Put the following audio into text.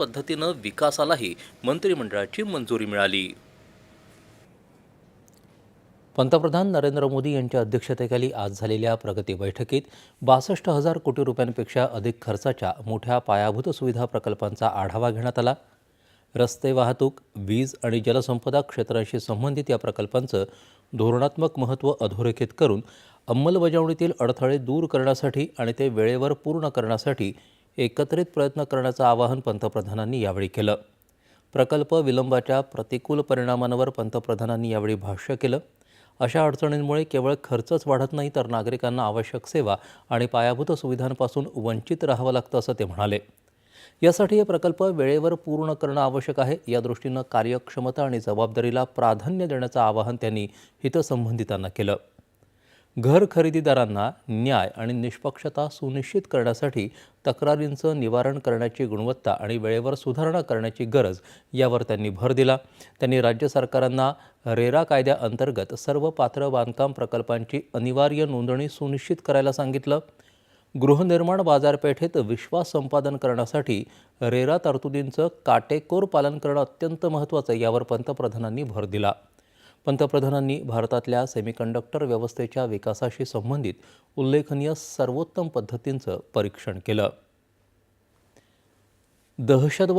पद्धतीनं विकासालाही मंत्रिमंडळाची मंजुरी मिळाली. पंतप्रधान नरेंद्र मोदी यांच्या अध्यक्षतेखाली आज झालेल्या प्रगती बैठकीत बासष्ट हजार कोटी रुपयांपेक्षा अधिक खर्चाच्या मोठ्या पायाभूत सुविधा प्रकल्पांचा आढावा घेण्यात आला. रस्ते वाहतूक वीज आणि जलसंपदा क्षेत्राशी संबंधित या प्रकल्पांचं धोरणात्मक महत्त्व अधोरेखित करून अंमलबजावणीतील अडथळे दूर करण्यासाठी आणि ते वेळेवर पूर्ण करण्यासाठी एकत्रित प्रयत्न करण्याचं आवाहन पंतप्रधानांनी यावेळी केलं. प्रकल्प विलंबाच्या प्रतिकूल परिणामांवर पंतप्रधानांनी यावेळी भाष्य केलं. अशा अडचणींमुळे केवळ खर्चच वाढत नाही तर नागरिकांना आवश्यक सेवा आणि पायाभूत सुविधांपासून वंचित राहावं लागतं असं ते म्हणाले. यासाठी हे प्रकल्प वेळेवर पूर्ण करणं आवश्यक आहे. या दृष्टीनं कार्यक्षमता आणि जबाबदारीला प्राधान्य देण्याचं आवाहन त्यांनी हितसंबंधितांना केलं. घर खरेदीदारांना न्याय आणि निष्पक्षता सुनिश्चित करण्यासाठी तक्रारींचं निवारण करण्याची गुणवत्ता आणि वेळेवर सुधारणा करण्याची गरज यावर त्यांनी भर दिला. त्यांनी राज्य सरकारांना रेरा कायद्याअंतर्गत सर्व पात्र बांधकाम प्रकल्पांची अनिवार्य नोंदणी सुनिश्चित करायला सांगितलं. गृहनिर्माण बाजारपेठेत विश्वास संपादन करण्यासाठी रेरा तरतुदींचं काटेकोर पालन करणं अत्यंत महत्त्वाचं यावर पंतप्रधानांनी भर दिला. पंतप्रधानांनी भारतातल्या सेमीकंडक्टर व्यवस्थेच्या विकासाशी संबंधित उल्लेखनीय सर्वोत्तम पद्धतींचं परीक्षण केलं. दहशतवाद